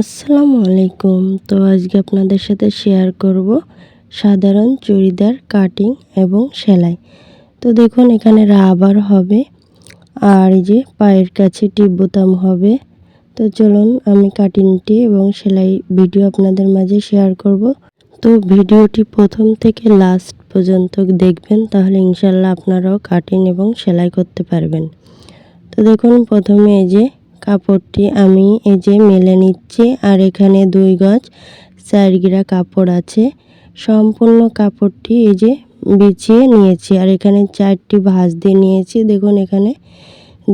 আসসালামু আলাইকুম। তো আজকে আপনাদের সাথে শেয়ার করব সাধারণ চুড়িদার কাটিং এবং সেলাই। তো দেখুন, এখানে রাবার হবে আর এই যে পায়ের কাছে টিপ বোতাম হবে। তো চলুন, আমি কাটিংটি এবং সেলাই ভিডিও আপনাদের মাঝে শেয়ার করব। তো ভিডিওটি প্রথম থেকে লাস্ট পর্যন্ত দেখবেন, তাহলে ইনশাল্লাহ আপনারাও কাটিং এবং সেলাই করতে পারবেন। তো দেখুন, প্রথমে এই যে কাপড়টি আমি এই যে মেলে নিচ্ছি, আর এখানে দুই গজ চার গিরা কাপড় আছে। সম্পূর্ণ কাপড়টি এই যে বিছিয়ে নিয়েছি, আর এখানে চারটি ভাঁজ দিয়ে নিয়েছি। দেখুন, এখানে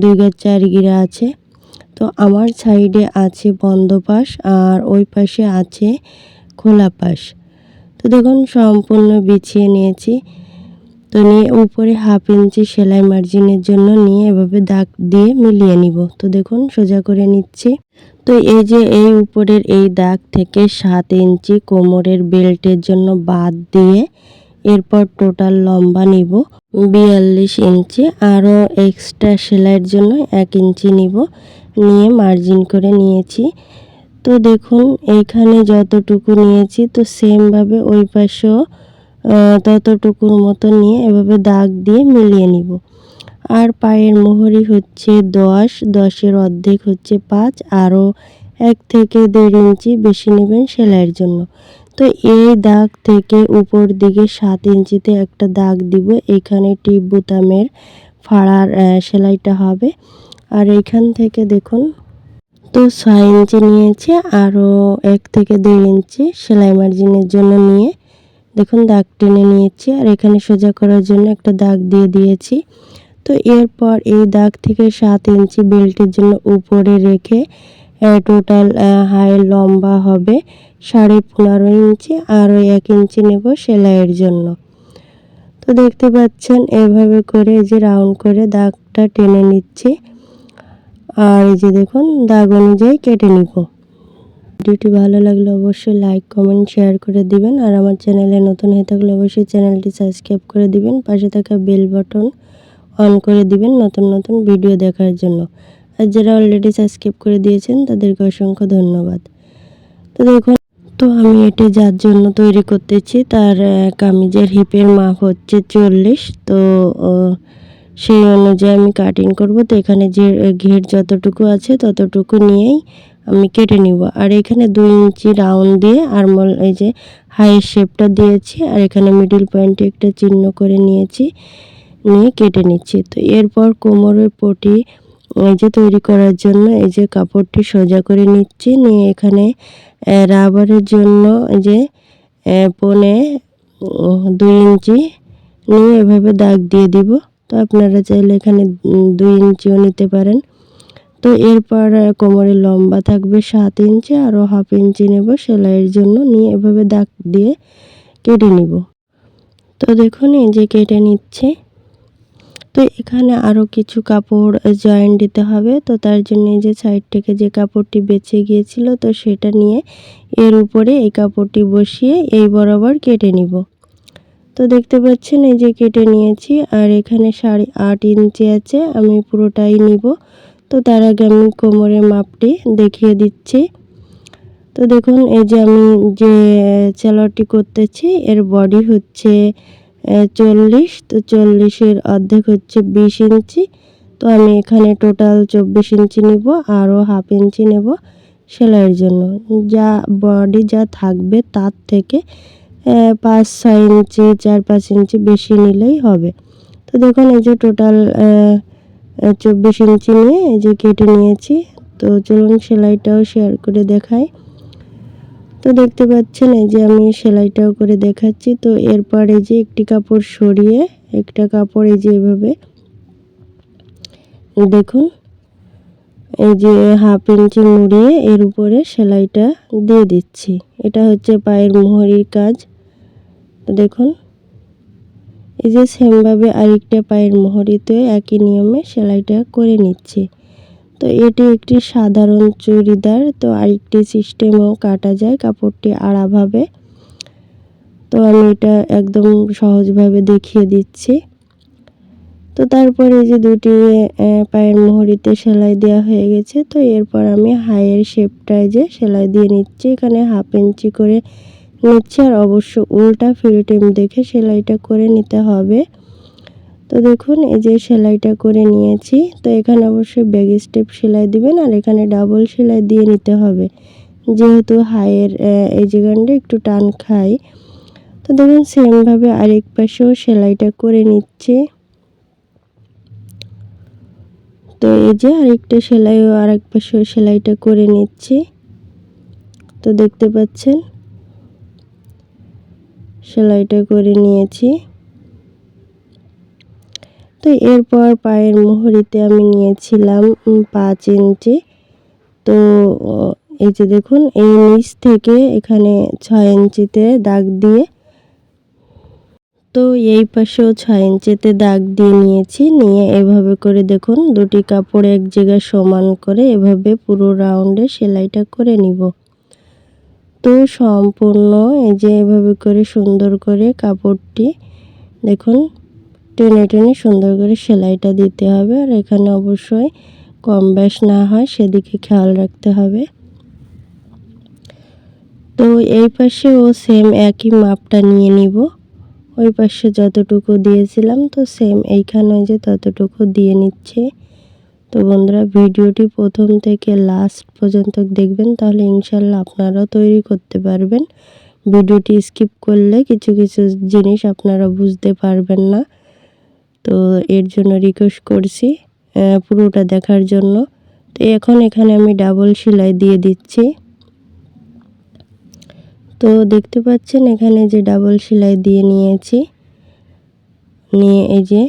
দুই গজ চার গিরা আছে। তো আমার সাইডে আছে বন্ধ পাশ আর ওই পাশে আছে খোলা পাশ তো দেখুন, সম্পূর্ণ বিছিয়ে নিয়েছি। তো নিয়ে উপরে হাফ ইঞ্চি সেলাই মার্জিনের জন্য নিয়ে এভাবে দাগ দিয়ে মিলিয়ে নিব। তো দেখুন, সোজা করে নিচ্ছি। তো এই যে এই উপরের এই দাগ থেকে সাত ইঞ্চি কোমরের বেল্টের জন্য বাদ দিয়ে এরপর টোটাল লম্বা নিব। বিয়াল্লিশ ইঞ্চি আরও এক্সট্রা সেলাইয়ের জন্য এক ইঞ্চি নিব। নিয়ে মার্জিন করে নিয়েছি। তো দেখুন, এইখানে যতটুকু নিয়েছি, তো সেমভাবে ওই পাশেও ততটুকুর মতো নিয়ে এভাবে দাগ দিয়ে মিলিয়ে নিব। আর পায়ের মোহরি হচ্ছে দশ, দশের অর্ধেক হচ্ছে পাঁচ, আরও এক থেকে দেড় ইঞ্চি বেশি নেবেন সেলাইয়ের জন্য। তো এই দাগ থেকে উপর দিকে সাত ইঞ্চিতে একটা দাগ দিব, এখানে টিপ বোতামের ফাড়ার সেলাইটা হবে। আর এখান থেকে দেখুন, তো ছয় ইঞ্চি নিয়েছে, আরও এক থেকে দেড় ইঞ্চি সেলাই মার্জিনের জন্য নিয়ে দেখুন, দাগ টেনে নিয়েছি আর এখানে সোজা করার জন্য একটা দাগ দিয়ে দিয়েছি। তো এরপর এই দাগ থেকে সাত ইঞ্চি বেল্টের জন্য উপরে রেখে টোটাল হাই লম্বা হবে সাড়ে পনেরো ইঞ্চি আরও এক ইঞ্চি নেব সেলাইয়ের জন্য। তো দেখতে পাচ্ছেন, এভাবে করে যে রাউন্ড করে দাগটা টেনে নিচ্ছি। আর এই যে দেখুন, দাগ অনুযায়ী কেটে নিব। ভিডিওটি ভালো লাগলে অবশ্যই লাইক, কমেন্ট, শেয়ার করে দিবেন। আর আমার চ্যানেলে নতুন হয়ে থাকলে অবশ্যই চ্যানেলটি সাবস্ক্রাইব করে দিবেন। পাশে থাকা বেল বাটন অন করে দিবেন নতুন নতুন ভিডিও দেখার জন্য। আর যারা অলরেডি সাবস্ক্রাইব করে দিয়েছেন, তাদেরকে অসংখ্য ধন্যবাদ। তো দেখুন, তো আমি এটি যার জন্য তৈরি করতেছি, তার কামিজের হিপের মাপ হচ্ছে চল্লিশ। তো সেই অনুযায়ী আমি কাটিং করব। তো এখানে যে, ঘের যতটুকু আছে ততটুকু নিয়েই আমি কেটে নিব। আর এখানে দুই ইঞ্চি রাউন্ড দিয়ে আরমল এই যে হাইয়ের শেপটা দিয়েছি, আর এখানে মিডিল পয়েন্টে একটা চিহ্ন করে নিয়েছি, নিয়ে কেটে নিচ্ছি। তো এরপর কোমরের পটি এই যে তৈরি করার জন্য এই যে কাপড়টি সোজা করে নিচ্ছি, নিয়ে এখানে রাবারের জন্য এই যে পনে দুই ইঞ্চি নিয়ে এভাবে দাগ দিয়ে দিব। তো আপনারা চাইলে এখানে দুই ইঞ্চিও নিতে পারেন। তো এরপর কোমরে লম্বা থাকবে সাত ইঞ্চি আরও হাফ ইঞ্চি নেব সেলাইয়ের জন্য। নিয়ে এভাবে দাগ দিয়ে কেটে নিব। তো দেখুন, এই যে কেটে নিচ্ছে। তো এখানে আরও কিছু কাপড় জয়েন দিতে হবে। তো তার জন্য এই যে সাইড থেকে যে কাপড়টি বেঁচে গিয়েছিল, তো সেটা নিয়ে এর উপরে এই কাপড়টি বসিয়ে এই বরাবর কেটে নিব। তো দেখতে পাচ্ছেন, এই যে কেটে নিয়েছি। আর এখানে সাড়ে আট ইঞ্চি আছে, আমি পুরোটাই নিব। তো তার আগে আমি কোমরের মাপটি দেখিয়ে দিচ্ছি। তো দেখুন, এই যে আমি যে চেলারটি করতেছি, এর বডি হচ্ছে চল্লিশ। তো চল্লিশের অর্ধেক হচ্ছে বিশ ইঞ্চি। তো আমি এখানে টোটাল চব্বিশ ইঞ্চি নিব, আরও হাফ ইঞ্চি নেব সেলাইয়ের জন্য। যা বডি যা থাকবে তার থেকে পাঁচ, ছয় ইঞ্চি, চার, পাঁচ ইঞ্চি বেশি নিলেই হবে। তো দেখুন, এই যে টোটাল চব্বিশ ইঞ্চি নিয়ে এই যে কেটে নিয়েছি। তো চলুন সেলাইটাও শেয়ার করে দেখাই। তো দেখতে পাচ্ছেন এই যে আমি সেলাইটাও করে দেখাচ্ছি। তো এরপর এই যে একটি কাপড় সরিয়ে, একটা কাপড় এই যে এভাবে, দেখুন, এই যে হাফ ইঞ্চি মুড়িয়ে এর উপরে সেলাইটা দিয়ে দিচ্ছি। এটা হচ্ছে পায়ের মোহরির কাজ। দেখুন এই যে সেমভাবে আরেকটা পায়ের মোহরিতে একই নিয়মে সেলাইটা করে নিচ্ছি। তো এটি একটি সাধারণ চুড়িদার, তো আরেকটি সিস্টেমও কাটা যায় কাপড়টি আড়াভাবে। তো আমি এটা একদম সহজভাবে দেখিয়ে দিচ্ছি। তো তারপরে এই যে দুটি পায়ের মুহুরিতে সেলাই দেওয়া হয়ে গেছে। তো এরপর আমি হাইয়ের শেপটায় যে সেলাই দিয়ে নিচ্ছি। এখানে হাফ ইঞ্চি করে নিচ্ছে আর অবশ্য উল্টা ফিল্টিম দেখে সেলাইটা করে নিতে হবে। তো দেখুন, এই যে সেলাইটা করে নিয়েছি। তো এখানে অবশ্যই ব্যাগ স্টেপ সেলাই দিবেন আর এখানে ডাবল সেলাই দিয়ে নিতে হবে। যেহেতু হাইয়ের এই জায়গাটা একটু টান খাই তো দেখুন, সেমভাবে আরেক পাশেও সেলাইটা করে নিচ্ছে। তো এই যে আরেকটা সেলাইও আরেক পাশেও সেলাইটা করে নিচ্ছি। তো দেখতে পাচ্ছেন? সেলাইটা করে নিয়েছি। তো এরপর পায়ের মোহরিতে আমি নিয়েছিলাম পাঁচ ইঞ্চি। তো এই যে দেখুন, এই নিচ থেকে এখানে ছয় ইঞ্চিতে দাগ দিয়ে তো এই পাশেও ছয় ইঞ্চিতে দাগ দিয়ে নিয়েছি। নিয়ে এভাবে করে দেখুন, দুটি কাপড় এক জায়গায় সমান করে এভাবে পুরো রাউন্ডে সেলাইটা করে নিব। তো সম্পূর্ণ এই যে এভাবে করে সুন্দর করে কাপড়টি দেখুন, টেনে টেনে সুন্দর করে সেলাইটা দিতে হবে আর এখানে অবশ্যই কম বেশ না হয় সেদিকে খেয়াল রাখতে হবে। তো এই পাশেও সেম একই মাপটা নিয়ে নিব। ওই পাশে যতটুকু দিয়েছিলাম তো সেম এইখানে যে ততটুকু দিয়ে নিচ্ছে। তো বন্ধুরা, ভিডিওটি প্রথম থেকে লাস্ট পর্যন্ত দেখবেন, তাহলে ইনশাল্লাহ আপনারাও তৈরি করতে পারবেন। ভিডিওটি স্কিপ করলে কিছু কিছু জিনিস আপনারা বুঝতে পারবেন না। তো এর জন্য রিকোয়েস্ট করছি পুরোটা দেখার জন্য। তো এখন এখানে আমি ডাবল সেলাই দিয়ে দিচ্ছি। তো দেখতে পাচ্ছেন, এখানে যে ডাবল সেলাই দিয়ে নিয়েছি, নিয়ে এই যে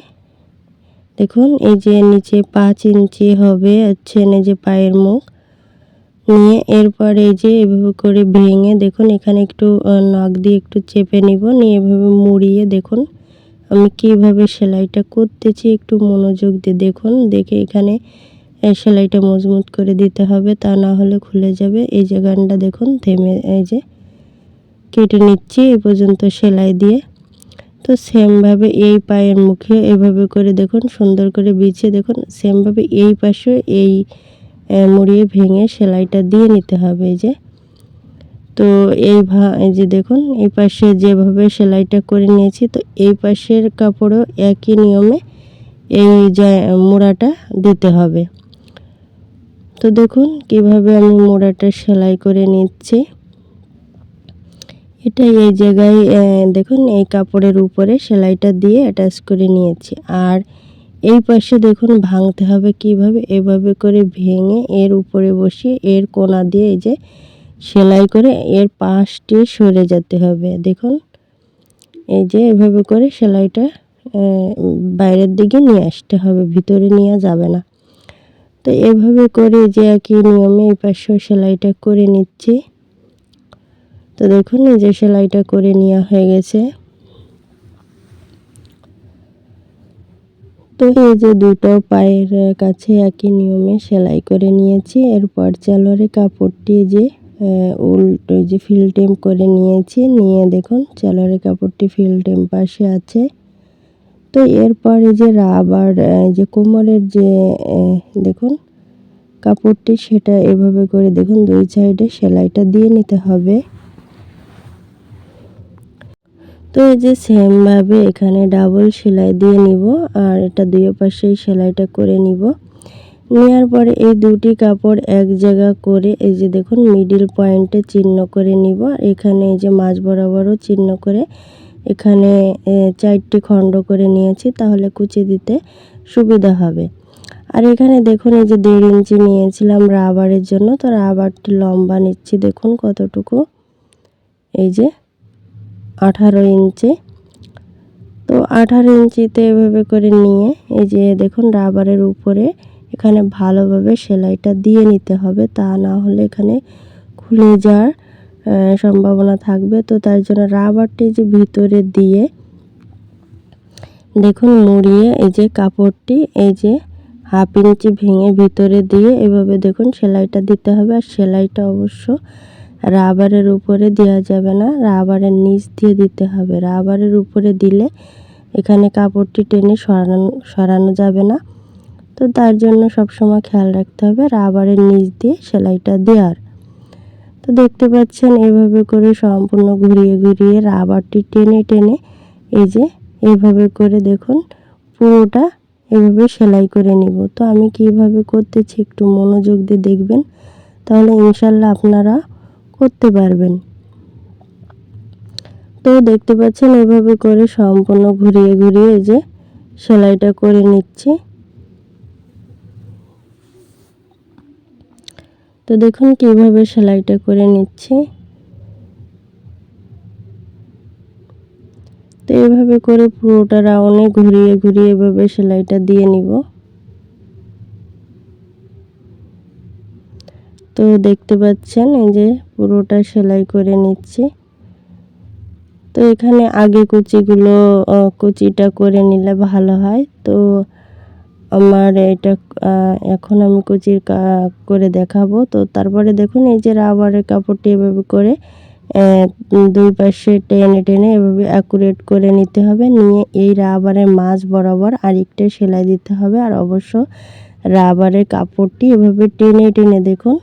দেখুন, এই যে নিচে পাঁচ ইঞ্চি হবে, হচ্ছে এই যে পায়ের মুখ। নিয়ে এরপর এই যে এভাবে করে ভেঙে, দেখুন, এখানে একটু নখ দিয়ে একটু চেপে নিব। নিয়ে এভাবে মুড়িয়ে দেখুন, আমি কীভাবে সেলাইটা করতেছি, একটু মনোযোগ দিয়ে দেখুন। দেখে এখানে সেলাইটা মজবুত করে দিতে হবে, তা না হলে খুলে যাবে। এই যে গানটা দেখুন, থেমে, এই যে কেটে নিচ্ছি এই পর্যন্ত সেলাই দিয়ে। তো সেমভাবে এই পায়ের মুখে এভাবে করে দেখুন, সুন্দর করে বিছিয়ে দেখুন, সেমভাবে এই পাশে এই মুড়িয়ে ভেঙে সেলাইটা দিয়ে নিতে হবে যে। তো এই ভা, এই যে দেখুন, এই পাশে যেভাবে সেলাইটা করে নিয়েছি, তো এই পাশের কাপড়ও একই নিয়মে এই মোড়াটা দিতে হবে। তো দেখুন, কীভাবে আমি মোড়াটা সেলাই করে নিচ্ছি। এটা এই জায়গায় দেখুন, এই কাপড়ের উপরে সেলাইটা দিয়ে অ্যাটাচ করে নিয়েছি। আর এই পাশে দেখুন, ভাঙতে হবে কীভাবে? এভাবে করে ভেঙে এর উপরে বসিয়ে এর কোনা দিয়ে এই যে সেলাই করে এর পাশটি সরে যেতে হবে। দেখুন, এই যে এভাবে করে সেলাইটা বাইরের দিকে নিয়ে আসতে হবে, ভিতরে নিয়ে যাবে না। তো এভাবে করে যে একই নিয়মে এই পাশেও সেলাইটা করে নিচ্ছি। তো দেখুন, এই যে সেলাইটা করে নেওয়া হয়ে গেছে। তো এই যে দুটো পায়ের কাছে একই নিয়মে সেলাই করে নিয়েছি। এরপর চালোয়ারে কাপড়টি যে উল্টো যে ফিলটেম করে নিয়েছি। নিয়ে দেখুন চালোয়ারে কাপড়টি ফিলটেম পাশে আছে। তো এরপরে যে রাবার যে কোমরের যে দেখুন, কাপড়টি সেটা এভাবে করে দেখুন, দুই সাইডে সেলাইটা দিয়ে নিতে হবে। তো এই যে সেমভাবে এখানে ডাবল সেলাই দিয়ে নিব, আর এটা দুই পাশেই সেলাইটা করে নিব। নেওয়ার পরে এই দুটি কাপড় এক জায়গা করে এই যে দেখুন মিডিল পয়েন্টে চিহ্ন করে নিব এখানে এই যে মাঝ বরাবরও চিহ্ন করে এখানে চারটি খণ্ড করে নিয়েছি, তাহলে কুচি দিতে সুবিধা হবে। আর এখানে দেখুন এই যে দেড় ইঞ্চি নিয়েছিলাম রাবারের জন্য, তো রাবারটি লম্বা নিচ্ছি, দেখুন কতটুকু। এই যে আঠারো ইঞ্চি। তো আঠারো ইঞ্চিতে এভাবে করে নিয়ে এই যে দেখুন রাবারের উপরে এখানে ভালোভাবে সেলাইটা দিয়ে নিতে হবে। তা না হলে এখানে খুলে যাওয়ার সম্ভাবনা থাকবে। তো তার জন্য রাবারটি যে ভিতরে দিয়ে দেখুন মুড়িয়ে এই যে কাপড়টি এই যে হাফ ইঞ্চি ভেঙে ভিতরে দিয়ে এভাবে দেখুন সেলাইটা দিতে হবে। আর সেলাইটা অবশ্য রাবারের উপরে দেওয়া যাবে না, রাবারের নিচ দিয়ে দিতে হবে। রাবারের উপরে দিলে এখানে কাপড়টি টেনে সরানো সরানো যাবে না। তো তার জন্য সবসময় খেয়াল রাখতে হবে রাবারের নিচ দিয়ে সেলাইটা দেওয়ার। তো দেখতে পাচ্ছেন এভাবে করে সম্পূর্ণ ঘুরিয়ে ঘুরিয়ে রাবারটি টেনে টেনে এই যে এভাবে করে দেখুন পুরোটা এভাবে সেলাই করে নিব। তো আমি কীভাবে করতেছি একটু মনোযোগ দিয়ে দেখবেন। তাহলে ইনশাল্লাহ আপনারা করতে পারবেন। তো দেখতে পাচ্ছেন, এভাবে করে সম্পূর্ণ ঘুরিয়ে ঘুরিয়ে যে সেলাইটা করে নিচ্ছি। তো দেখুন কীভাবে সেলাইটা করে নিচ্ছি। তো এভাবে করে পুরোটা রাউন্ডে ঘুরিয়ে ঘুরিয়ে এভাবে সেলাইটা দিয়ে নিব। তো দেখতে পাচ্ছেন এই যে পুরোটা সেলাই করে নিচ্ছি। তো এখানে আগে কুচিগুলো কুচিটা করে নিলে ভালো হয়। তো আমার এটা এখন আমি কুচির করে দেখাবো। তো তারপরে দেখুন, এই যে রাবারের কাপড়টি এভাবে করে দুই পাশে টেনে টেনে এভাবে অ্যাকুরেট করে নিতে হবে। নিয়ে এই রাবারের মাছ বরাবর আরেকটা সেলাই দিতে হবে। আর অবশ্য রাবারের কাপড়টি এভাবে টেনে টেনে দেখুন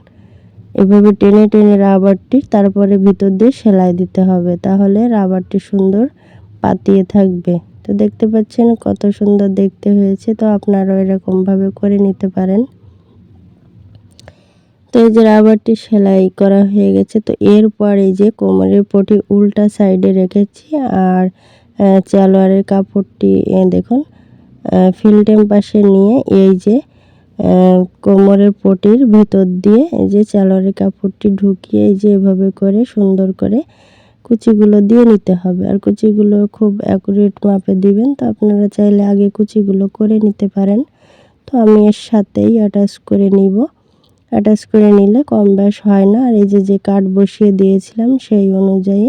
এভাবে টেনে টেনে রাবারটি তারপরে ভিতর দিয়ে সেলাই দিতে হবে, তাহলে রাবারটি সুন্দর পাতিয়ে থাকবে। তো দেখতে পাচ্ছেন কত সুন্দর দেখতে হয়েছে, তো আপনারাও এরকমভাবে করে নিতে পারেন। তো এই যে রাবারটি সেলাই করা হয়ে গেছে, তো এরপর এই যে কোমরের পটি উল্টা সাইডে রেখেছি আর চালোয়ারের কাপড়টি দেখুন ফিল্টেম পাশে নিয়ে এই যে কোমরের পটির ভেতর দিয়ে এই যে চালোয়ারের কাপড়টি ঢুকিয়ে এই যে এভাবে করে সুন্দর করে কুচিগুলো দিয়ে নিতে হবে। আর কুচিগুলো খুব অ্যাকুরেট মাপে দিবেন, তো আপনারা চাইলে আগে কুচিগুলো করে নিতে পারেন। তো আমি এর সাথেই অ্যাটাচ করে নিব। অ্যাটাচ করে নিলে কম ব্যাস হয় না। আর এই যে যে কাঠ বসিয়ে দিয়েছিলাম সেই অনুযায়ী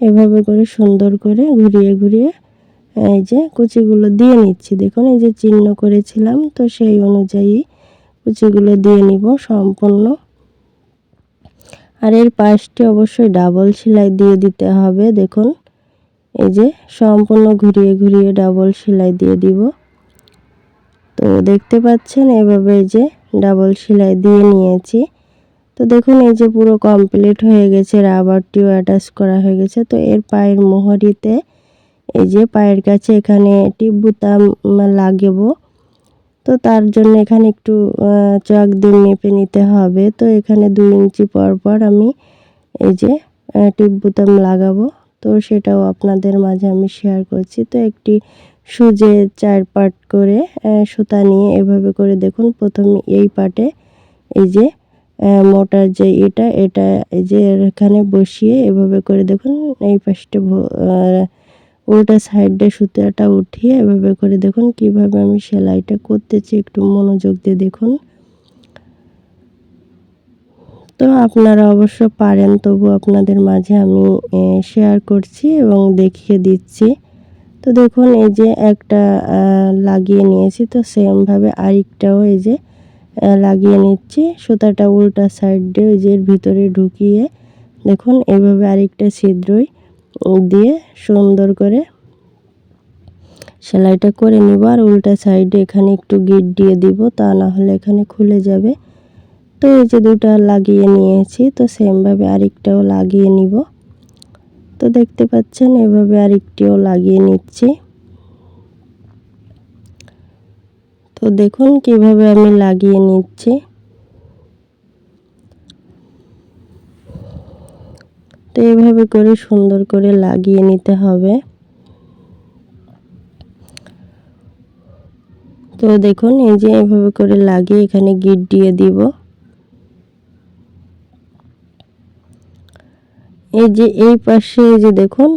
এভাবে করে সুন্দর করে ঘুরিয়ে ঘুরিয়ে এই যে কুচিগুলো দিয়ে নিচ্ছি। দেখুন, এই যে চিহ্ন করেছিলাম, তো সেই অনুযায়ী কুচিগুলো দিয়ে নিব সম্পূর্ণ। আর এর পাশটি অবশ্যই ডাবল সেলাই দিয়ে দিতে হবে, দেখুন। এই যে সম্পূর্ণ ঘুরিয়ে ঘুরিয়ে ডাবল সেলাই দিয়ে দিব। তো দেখতে পাচ্ছেন, এভাবে যে ডাবল সেলাই দিয়ে নিয়েছি। তো দেখুন, এই যে পুরো কমপ্লিট হয়ে গেছে, রাবারটিও অ্যাটাচ করা হয়ে গেছে। তো এর পায়ের মোহরিতে এই যে পায়ের কাছে এখানে টিপ বুতাম লাগাবো। তো তার জন্য এখানে একটু চক দিয়ে মেপে নিতে হবে। তো এখানে দুই ইঞ্চি পর পর আমি এই যে টিপ বুতাম লাগাবো। তো সেটাও আপনাদের মাঝে আমি শেয়ার করছি। তো একটি সুজে চার পার্ট করে সুতা নিয়ে এভাবে করে দেখুন। প্রথমে এই পাটে এই যে মোটার যে এটা এটা এই যে এখানে বসিয়ে এভাবে করে দেখুন। এই পাশটা উল্টা সাইডে সুতাটা উঠিয়ে এভাবে করে দেখুন কীভাবে আমি সেলাইটা করতেছি, একটু মনোযোগ দিয়ে দেখুন। তো আপনারা অবশ্য পারেন তবু আপনাদের মাঝে আমি শেয়ার করছি এবং দেখিয়ে দিচ্ছি। তো দেখুন এই যে একটা লাগিয়ে নিয়েছি, তো সেমভাবে আরেকটাও এই যে লাগিয়ে নিচ্ছি। সুতাটা উল্টা সাইড দিয়ে ওই যে ভিতরে ঢুকিয়ে দেখুন, এভাবে আরেকটা ছিদ্রই দিয়ে সুন্দর করে সেলাইটা করে নিব আর উল্টা সাইডে এখানে একটু গিট দিয়ে দিব, তা না হলে এখানে খুলে যাবে। তো এই যে দুটা লাগিয়ে নিয়েছি, তো সেমভাবে আরেকটাও লাগিয়ে নিব। তো দেখতে পাচ্ছেন, এভাবে আরেকটিও লাগিয়ে নিচ্ছি। তো দেখুন কীভাবে আমি লাগিয়ে নিচ্ছি। তো এভাবে করে সুন্দর করে লাগিয়ে নিতে হবে। তো দেখুন, এই যে এভাবে করে লাগিয়ে এখানে গিট দিয়ে দিব। এই যে এই পাশে, এই যে দেখুন,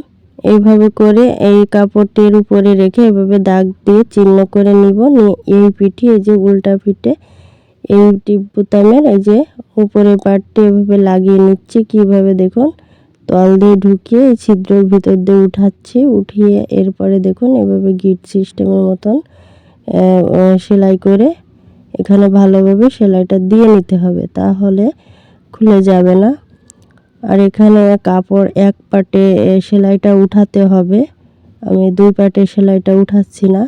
এইভাবে করে এই কাপড়টির উপরে রেখে এভাবে দাগ দিয়ে চিহ্ন করে নিব। নিয়ে এই পিঠে, এই যে উল্টা পিঠে, এই টিপ বোতামের এই যে উপরের পাটটি এভাবে লাগিয়ে নিচ্ছি। কীভাবে দেখুন তল দিয়ে ঢুকিয়ে এই ছিদ্রের ভিতর দিয়ে উঠাচ্ছি, উঠিয়ে এরপরে দেখুন এভাবে গিট সিস্টেমের মতন সেলাই করে এখানে ভালোভাবে সেলাইটা দিয়ে নিতে হবে, তাহলে খুলে যাবে না। আর এখানে কাপড় এক পাটে সেলাইটা উঠাতে হবে। আমি দুই পাটের সেলাইটা উঠাচ্ছি না,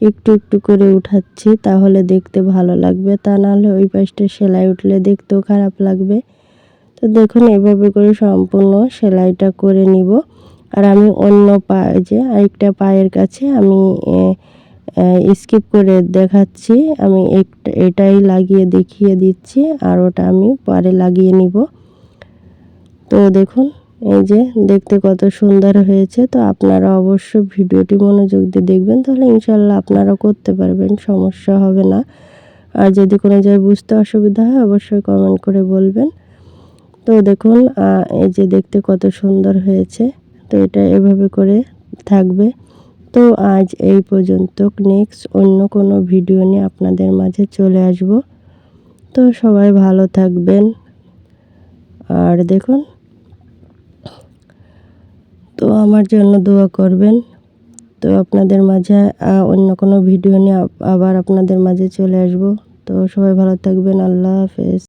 একটু একটু করে উঠাচ্ছি, তাহলে দেখতে ভালো লাগবে। তা নাহলে ওই পাশটা সেলাই উঠলে দেখতেও খারাপ লাগবে। তো দেখুন, এভাবে করে সম্পূর্ণ সেলাইটা করে নিব। আর আমি অন্য পা যে আরেকটা পায়ের কাছে আমি স্কিপ করে দেখাচ্ছি। আমি একটা, এটাই লাগিয়ে দেখিয়ে দিচ্ছি আর ওটা আমি পরে লাগিয়ে নিব। তো দেখুন, এই যে দেখতে কত সুন্দর হয়েছে। তো আপনারা অবশ্য ভিডিওটি মনোযোগ দিয়ে দেখবেন, তাহলে ইনশাল্লাহ আপনারা করতে পারবেন, সমস্যা হবে না। আর যদি কোনো জায়গায় বুঝতে অসুবিধা হয়, অবশ্যই কমেন্ট করে বলবেন। তো দেখুন এই যে দেখতে কত সুন্দর হয়েছে। তো এটা এভাবে করে থাকবে। তো আজ এই পর্যন্ত নেক্সট অন্য কোনো ভিডিও নিয়ে আপনাদের মাঝে চলে আসব। তো সবাই ভালো থাকবেন। আর দেখুন, তো আমার জন্য দোয়া করবেন। তো আপনাদের মাঝে অন্য কোনো ভিডিও নিয়ে আবার আপনাদের মাঝে চলে আসব। তো সবাই ভালো থাকবেন। আল্লাহ হাফেজ।